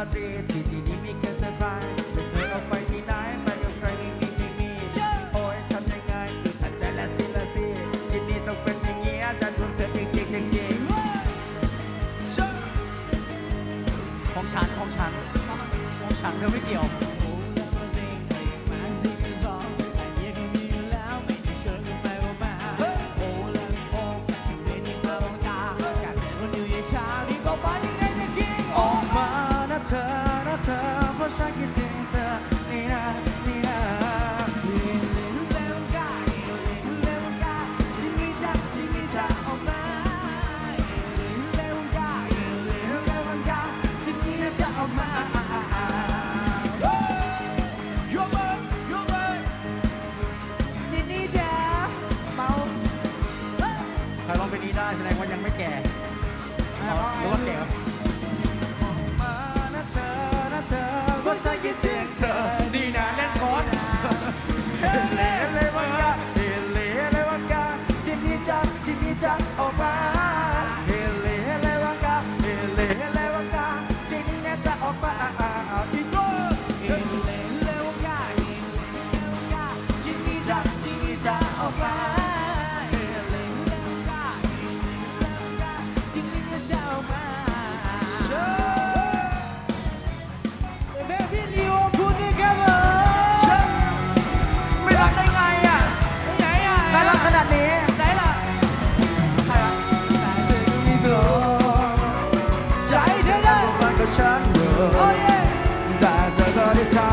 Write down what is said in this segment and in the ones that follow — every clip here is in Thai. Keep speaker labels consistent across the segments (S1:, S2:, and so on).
S1: ราตรีที่ที่นี้มีแค่เธอใครไม่เคยออกไปที่ไหนไปกับใครไม่มีไม่มีโอ้ยทำยังไงอึดอัดใจและสิละสิที่นี่ต้องเป็นอย่างนี้ฉันรวมเธอจริงจริงจริงจริงของฉันของฉันของฉันเธอไม่เกี่ยว แสดงว่ายังไม่แก่อ๋อหรือว่าแก่มานะเธอนะเธอเพราะฉันคิดถึงเธอ ฉันเธ
S2: โอ้
S1: อยแต่เธอก็ได้ถา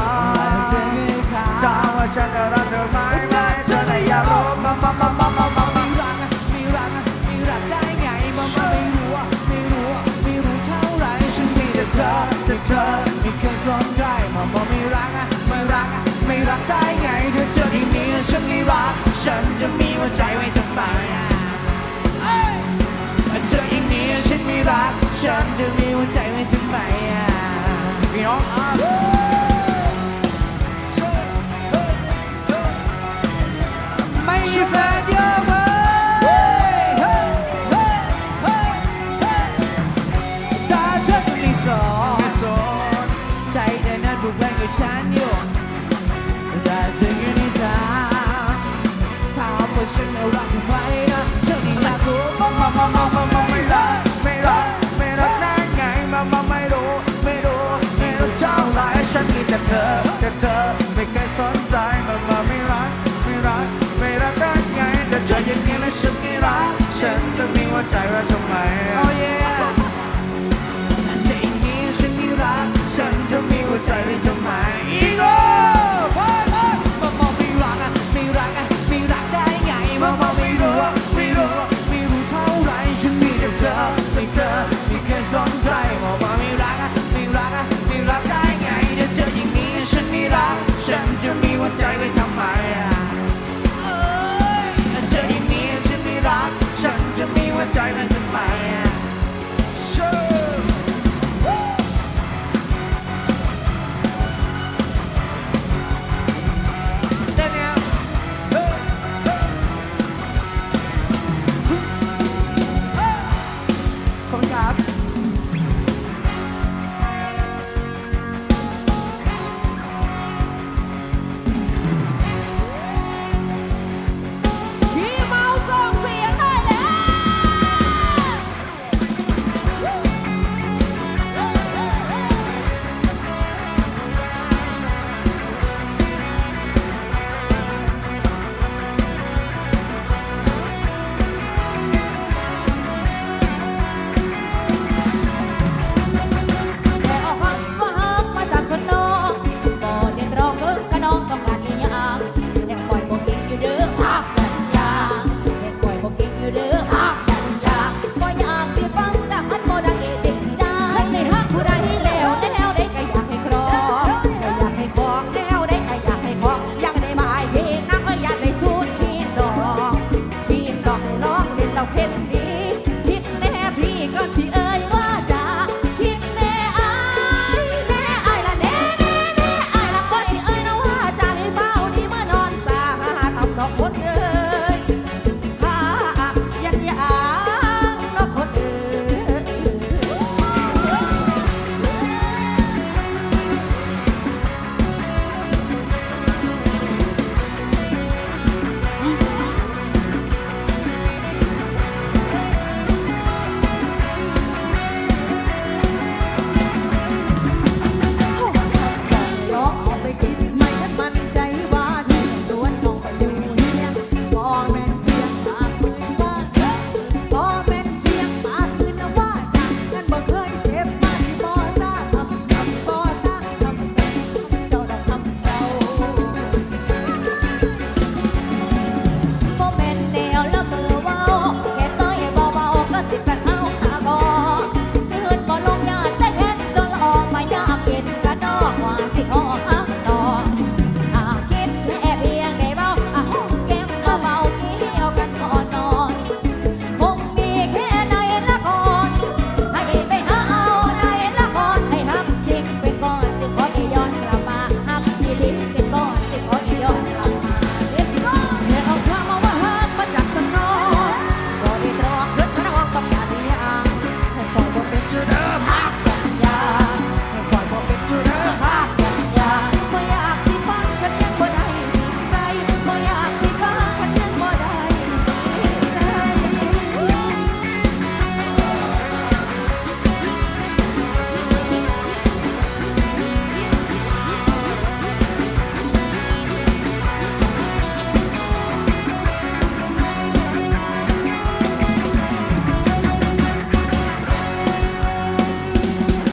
S1: ม
S2: เธอไม่ถาม
S1: ถามว่าฉันจะรักเธอไหมไหมเธอได้อยากรู้มามามามามามามา
S2: มีรักอะมีรักอะมีรักได้ไงมามาไม่รู้อะไม่รู้อะไม่รู้เท่าไหรฉันมีแต่เธอแต่เธอไม่เคยสนใจมาบอกไม่รักอะไม่รักอะไม่รักได้ไงเธอเจอที่นี่ฉันไม่รักฉันจะ ฉันอยู่แต่เธออยู่ในทางถามว่าฉันม่รักเธอไหมนะเธอนี่อยากรู้
S1: มามามามามามาไม่รักไม่รักไม่รักได้ไงมามาไม่รู้ไม่รู้ไม่รู้เท่าไรฉันมีแต่เธอแต่เธอไม่เคยสนใจมามาไม่รักไม่รักไม่รักได้ไงแต่เธอย่างนี้แล้วฉันไม่รักฉันจะมีหัวใจว่าทำไม